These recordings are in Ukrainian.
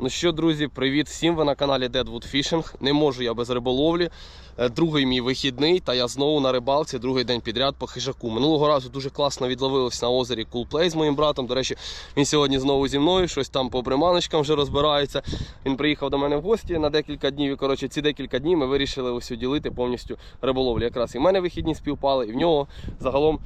Ну що, друзі, привіт всім! Ви на каналі Deadwood Fishing. Не можу я без риболовлі. Е, Другий мій вихідний, та я знову на рибалці, другий день підряд по хижаку. Минулого разу дуже класно відловилось на озері Cool з моїм братом. До речі, він сьогодні знову зі мною, щось там по приманочкам вже розбирається. Він приїхав до мене в гості на декілька днів. І коротше, ці декілька днів ми вирішили ось уділити повністю риболовлю. Якраз і в мене вихідні співпали, і в нього загалом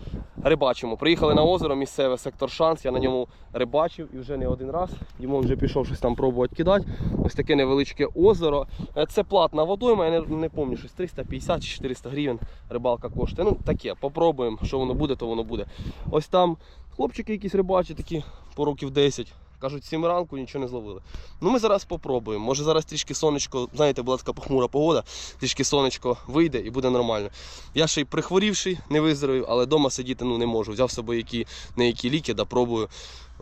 рибачимо. Приїхали на озеро, місцеве сектор шанс. Я на ньому рибачив і вже не один раз. Йому вже пішов щось там пробувати кидати. Ось таке невеличке озеро. Е, Це платна водойма, я не, не пам'ятаю, щось 350 чи 400 гривень рибалка коштує. Ну таке, попробуємо, що воно буде, то воно буде. Ось там хлопчики якісь рибачать, такі по років 10. Кажуть, 7 ранку нічого не зловили. Ну ми зараз попробуємо. Може зараз трішки сонечко, знаєте, була така похмура погода, трішки сонечко вийде і буде нормально. Я ще й прихворівший, не виздоровів, але вдома сидіти ну, не можу. Взяв з собою які, не які ліки, да пробую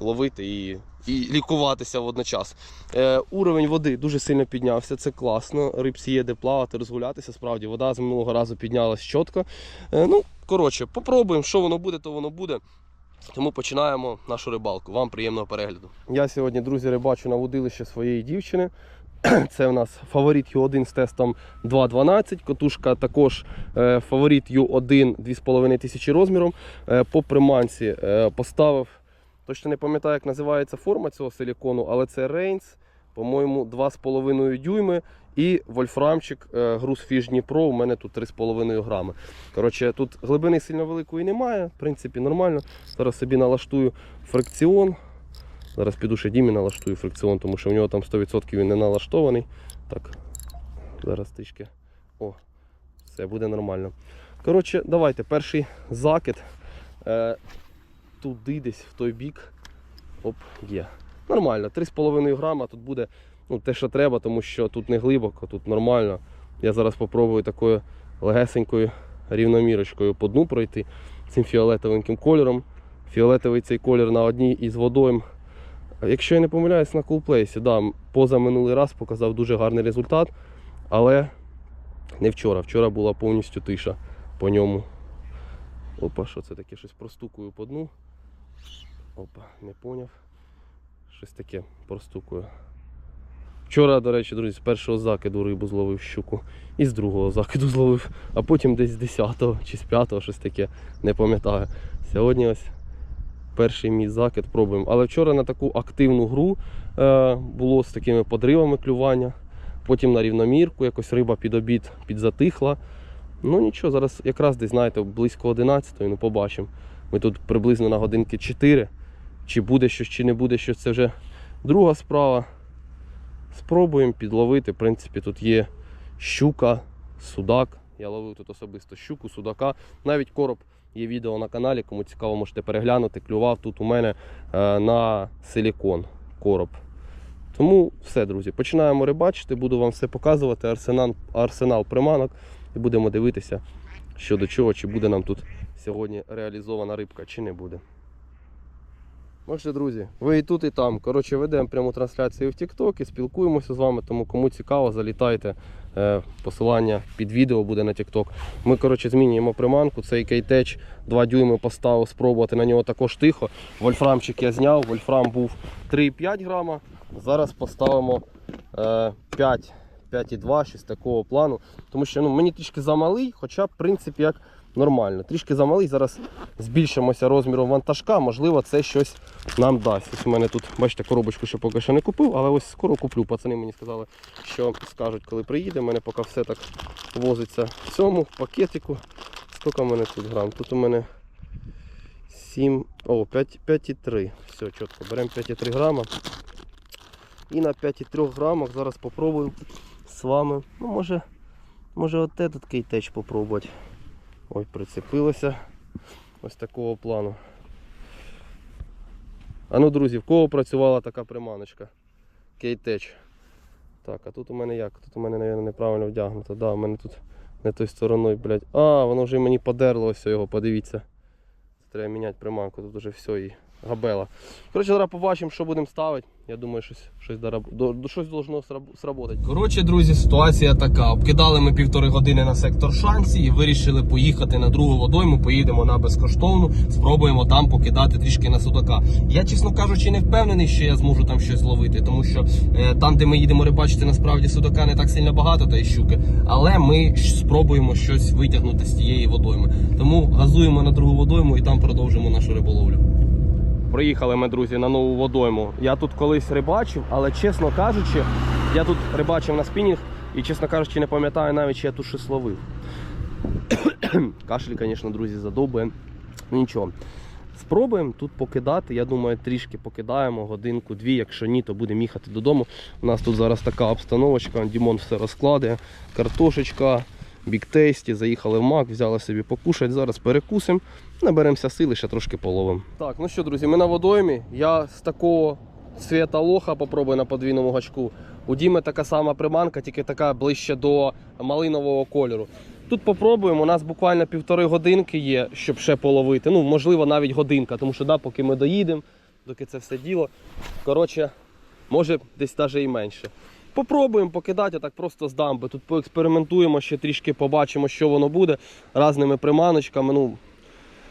ловити і, і лікуватися водночас. Е, уровень води дуже сильно піднявся, це класно. Рибці є де плавати, розгулятися. Справді, вода з минулого разу піднялась чітко. Е, ну, коротше, попробуємо, що воно буде, то воно буде. Тому починаємо нашу рибалку. Вам приємного перегляду. Я сьогодні, друзі, рибачу на водилище своєї дівчини. Це у нас фаворит Ю1 з тестом 2.12. Котушка також е, фаворит Ю1 2500 розміром. Е, по приманці е, поставив. Точно не пам'ятаю, як називається форма цього силікону, але це Рейнс, по-моєму, 2,5 дюйми. І вольфрамчик е, груз Fish Дніпро. У мене тут 3,5 грами. Коротше, тут глибини сильно великої немає, в принципі, нормально. Зараз собі налаштую фрикціон. Зараз піду ще Дімі налаштую фрикціон, тому що в нього там 100% він не налаштований. Так, зараз трішки. О, все буде нормально. Коротше, давайте перший закид. Туди десь в той бік. Оп, є. Нормально, 3,5 грама тут буде ну, те, що треба, тому що тут не глибоко, тут нормально. Я зараз спробую такою легесенькою рівномірочкою по дну пройти цим фіолетовеньким кольором. Фіолетовий цей колір на одній із водойм. Якщо я не помиляюсь, на кулплейсі, да, поза минулий раз показав дуже гарний результат, але не вчора. Вчора була повністю тиша по ньому. Опа, що це таке? Щось простукую по дну. Опа, не поняв. Щось таке простукую. Вчора, до речі, друзі, з першого закиду рибу зловив щуку. І з другого закиду зловив, а потім десь з 10-го чи з 5-го щось таке, не пам'ятаю. Сьогодні ось перший мій закид пробуємо. Але вчора на таку активну гру е, було з такими подривами клювання. Потім на рівномірку, якось риба під обід підзатихла. Ну нічого, зараз якраз десь, знаєте, близько 11-ї, ну побачимо. Ми тут приблизно на годинки 4. Чи буде щось, чи не буде щось, це вже друга справа. Спробуємо підловити. В принципі, тут є щука, судак. Я ловив тут особисто щуку, судака. Навіть короб є відео на каналі, кому цікаво, можете переглянути. Клював тут у мене е, на силікон короб. Тому все, друзі, починаємо рибачити, буду вам все показувати. Арсенал, арсенал приманок і будемо дивитися, що до чого, чи буде нам тут сьогодні реалізована рибка, чи не буде. Отже, друзі, ви і тут, і там. Коротше, ведемо пряму трансляцію в TikTok і спілкуємося з вами, тому кому цікаво, залітайте. Е, Посилання під відео буде на TikTok. Ми коротше, змінюємо приманку. Цей кейтеч 2 дюйми поставив спробувати на нього також тихо. Вольфрамчик я зняв, вольфрам був 3,5 грама. Зараз поставимо е, 5, 5,2, щось такого плану. Тому що ну, мені трішки замалий, хоча, в принципі, як нормально. Трішки замалий. Зараз збільшимося розміром вантажка, можливо, це щось нам дасть. Ось у мене тут, бачите, коробочку ще поки що не купив, але ось скоро куплю. Пацани мені сказали, що скажуть, коли приїде. У мене поки все так возиться в цьому пакетику. Скільки в мене тут грам? Тут у мене 7, о, 5,3. Все, чітко. Беремо 5,3 грама. І на 5,3 грамах зараз попробую з вами. Ну, може, може от этот кейтеч попробувати. Ой, прицепилося. Ось такого плану. А ну, друзі, в кого працювала така приманочка? Кейтеч. Так, а тут у мене як? Тут у мене, мабуть, неправильно вдягнуто. Да, у мене тут не той стороною, блядь. А, воно вже мені подерло ось його, подивіться. Треба міняти приманку, тут вже все і габела. Коротше, зараз побачимо, що будемо ставити. Я думаю, щось, щось, дораб- до, щось должно сработати. Коротше, друзі, ситуація така. Обкидали ми півтори години на сектор шансі і вирішили поїхати на другу водойму. Поїдемо на безкоштовну, спробуємо там покидати трішки на судака. Я, чесно кажучи, не впевнений, що я зможу там щось зловити, тому що е, там, де ми їдемо рибачити, насправді судака не так сильно багато та й щуки. Але ми спробуємо щось витягнути з тієї водойми. Тому газуємо на другу водойму і там продовжимо нашу риболовлю. Приїхали ми, друзі, на нову водойму. Я тут колись рибачив, але чесно кажучи, я тут рибачив на спінінг і, чесно кажучи, не пам'ятаю навіть, чи я тут щось ловив. Кашель, звісно, друзі, задовбує. Ну нічого. Спробуємо тут покидати. Я думаю, трішки покидаємо, годинку-дві. Якщо ні, то будемо їхати додому. У нас тут зараз така обстановочка. Дімон все розкладає. Картошечка, біктейсті. Заїхали в мак, взяли собі покушати. Зараз перекусимо. Наберемося сили, ще трошки половимо. Так, ну що, друзі, ми на водоймі. Я з такого цвіта лоха попробую на подвійному гачку. У Діми така сама приманка, тільки така ближче до малинового кольору. Тут попробуємо. У нас буквально півтори годинки є, щоб ще половити. Ну, можливо, навіть годинка, тому що да, поки ми доїдемо, доки це все діло. Коротше, може десь навіть і менше. Попробуємо покидати так просто з дамби. Тут поекспериментуємо, ще трішки побачимо, що воно буде разними приманочками. Ну,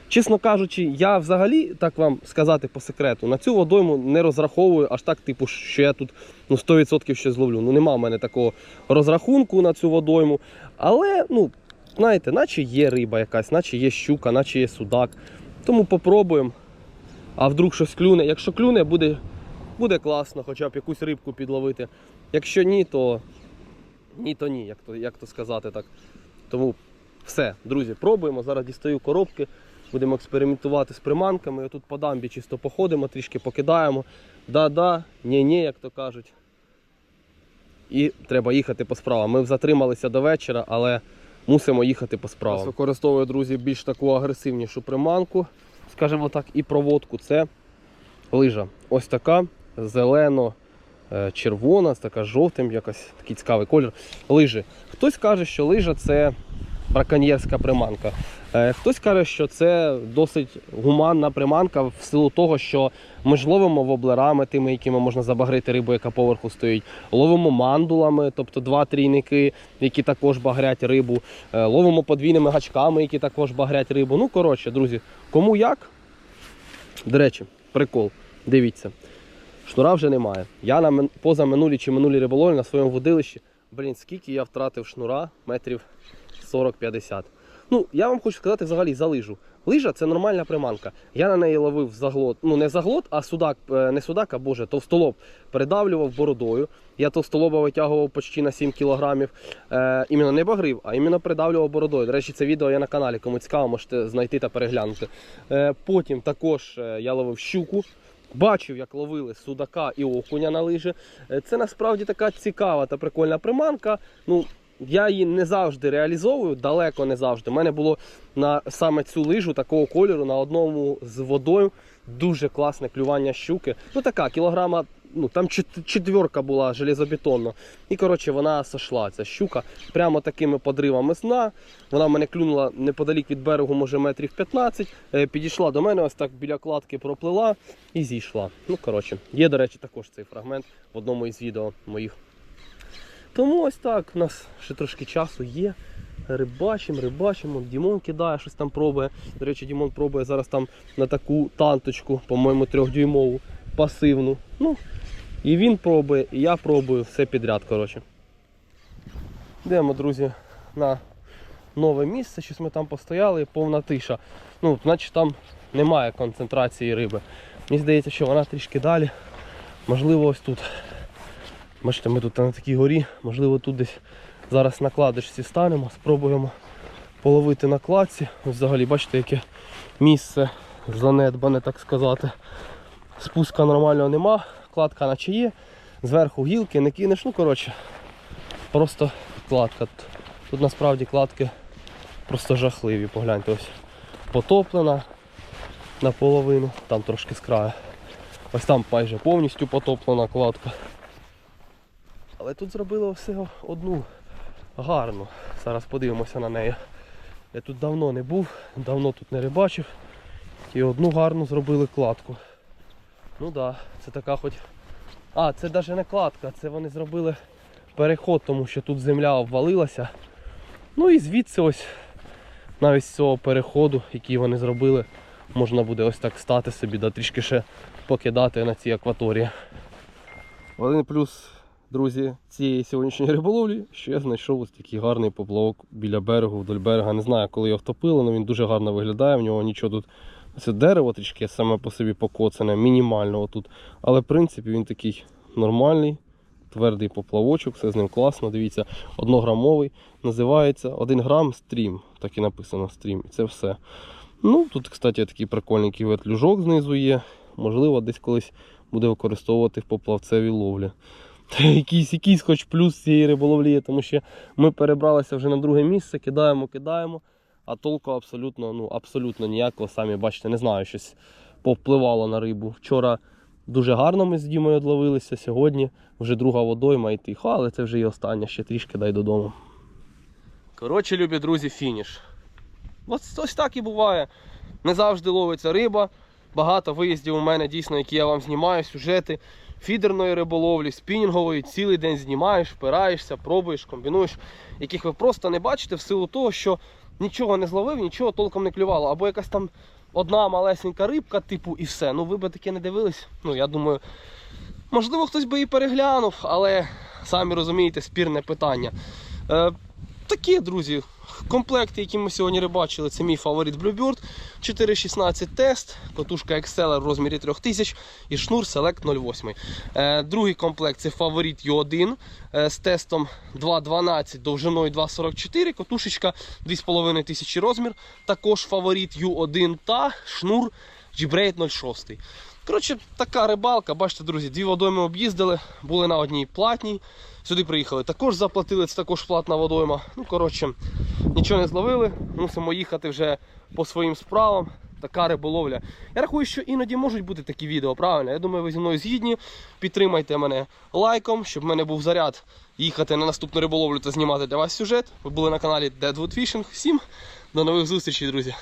Чесно кажучи, я взагалі, так вам сказати по секрету, на цю водойму не розраховую аж так, типу, що я тут ну, 100% щось зловлю. Ну нема в мене такого розрахунку на цю водойму. Але, ну, знаєте, наче є риба якась, наче є щука, наче є судак. Тому попробуємо. А вдруг щось клюне. Якщо клюне, буде, буде класно, хоча б якусь рибку підловити. Якщо ні, то ні, то ні, як то, як то сказати так. Тому все, друзі, пробуємо. Зараз дістаю коробки. Будемо експериментувати з приманками. Тут по дамбі чисто походимо, трішки покидаємо. Да-да, ні-ні, як то кажуть. І треба їхати по справам. Ми затрималися до вечора, але мусимо їхати по справам. Використовую, друзі, більш таку агресивнішу приманку, скажімо так, і проводку. Це лижа. Ось така зелено. е, Червона, така жовтим, якось такий цікавий колір. Лижі. Хтось каже, що лижа це браконьєрська приманка. Е, Хтось каже, що це досить гуманна приманка в силу того, що ми ж ловимо воблерами, тими, якими можна забагрити рибу, яка поверху стоїть. Ловимо мандулами, тобто два трійники, які також багрять рибу. Е, Ловимо подвійними гачками, які також багрять рибу. Ну, коротше, друзі, кому як. До речі, прикол. Дивіться. Шнура вже немає. Я на поза чи минулі риболовлі на своєму водилищі. Блін, скільки я втратив шнура метрів 40-50. Ну, я вам хочу сказати взагалі за лижу. Лижа це нормальна приманка. Я на неї ловив заглот. Ну не заглот, а судак, е, не судак, а боже, товстолоб придавлював бородою. Я товстолоба витягував почти на 7 кілограмів. Е, іменно не багрив, а іменно придавлював бородою. До речі, це відео є на каналі. Кому цікаво, можете знайти та переглянути. Е, потім також е, я ловив щуку. Бачив, як ловили судака і окуня на лижі. Е, Це насправді така цікава та прикольна приманка. Ну, я її не завжди реалізовую, далеко не завжди. У мене було на саме цю лижу такого кольору на одному з водою дуже класне клювання щуки. Ну така кілограма, ну там четверка була железобетонна. І коротше вона сошла, ця щука, прямо такими подривами сна. Вона мене клюнула неподалік від берегу, може метрів 15. Е, Підійшла до мене, ось так біля кладки проплила і зійшла. Ну коротше, є, до речі, також цей фрагмент в одному із відео моїх. Тому ось так, у нас ще трошки часу є. Рибачимо, рибачимо. Дімон кидає, щось там пробує. До речі, Дімон пробує зараз там на таку танточку, по-моєму, трьохдюймову, пасивну. Ну, і він пробує, і я пробую, все підряд, коротше. Йдемо, друзі, на нове місце. Щось ми там постояли, повна тиша. Ну, значить там немає концентрації риби. Мені здається, що вона трішки далі. Можливо, ось тут. Бачите, ми тут на такій горі, можливо, тут десь зараз на кладочці станемо, спробуємо половити на кладці. Ось взагалі, бачите, яке місце занедбане, так сказати. Спуска нормального нема, кладка наче є. Зверху гілки не кинеш, ну коротше, просто кладка. Тут насправді кладки просто жахливі. Погляньте, ось потоплена наполовину, там трошки з краю. Ось там майже повністю потоплена кладка. Але тут зробили все одну гарну. Зараз подивимося на неї. Я тут давно не був, давно тут не рибачив. І одну гарну зробили кладку. Ну так, да, це така хоч. А, це навіть не кладка, це вони зробили переход, тому що тут земля обвалилася. Ну і звідси ось навіть з цього переходу, який вони зробили, можна буде ось так стати собі, да трішки ще покидати на цій акваторії. Один плюс, друзі, цієї сьогоднішньої риболовлі, що я знайшов ось такий гарний поплавок біля берегу, вдоль берега. Не знаю, коли його втопили, але він дуже гарно виглядає. В нього нічого тут. Це дерево трішки саме по собі покоцане, мінімально отут. Але в принципі він такий нормальний, твердий поплавочок, все з ним класно. Дивіться, однограмовий. Називається 1 грам стрім. Так і написано стрім. І це все. Ну, тут, кстати, такий прикольненький ветлюжок знизу є. Можливо, десь колись буде використовувати в поплавцевій ловлі. Якийсь, якийсь хоч плюс цієї риболовлі є, тому що ми перебралися вже на друге місце, кидаємо, кидаємо, а толку абсолютно, ну, абсолютно ніякого, самі бачите, не знаю, щось повпливало на рибу. Вчора дуже гарно ми з Дімою одловилися, сьогодні вже друга водойма і тихо, але це вже і остання, ще трішки дай додому. Коротше, любі друзі, фініш. Ось, ось так і буває. Не завжди ловиться риба. Багато виїздів у мене дійсно, які я вам знімаю, сюжети фідерної риболовлі, спінінгової, цілий день знімаєш, впираєшся, пробуєш, комбінуєш, яких ви просто не бачите в силу того, що нічого не зловив, нічого толком не клювало. Або якась там одна малесенька рибка, типу, і все. Ну ви би таке не дивились. Ну, я думаю, можливо, хтось би і переглянув, але самі розумієте, спірне питання. Такі, друзі, комплекти, які ми сьогодні рибачили, це мій фаворит Bluebird 4.16 тест, котушка Exceller в розмірі 3000 і шнур Select 08. Е, другий комплект це фаворит U1 е, з тестом 2.12 довжиною 2.44, котушечка 2500 розмір. Також фаворит U1 та шнур G-Braid 06. Коротше, така рибалка, бачите, друзі, дві водойми об'їздили, були на одній платній. Сюди приїхали, також заплатили, це також платна водойма. Ну, коротше, нічого не зловили, мусимо їхати вже по своїм справам. Така риболовля. Я рахую, що іноді можуть бути такі відео, правильно? Я думаю, ви зі мною згідні. Підтримайте мене лайком, щоб в мене був заряд їхати на наступну риболовлю та знімати для вас сюжет. Ви були на каналі Deadwood Fishing. Всім до нових зустрічей, друзі!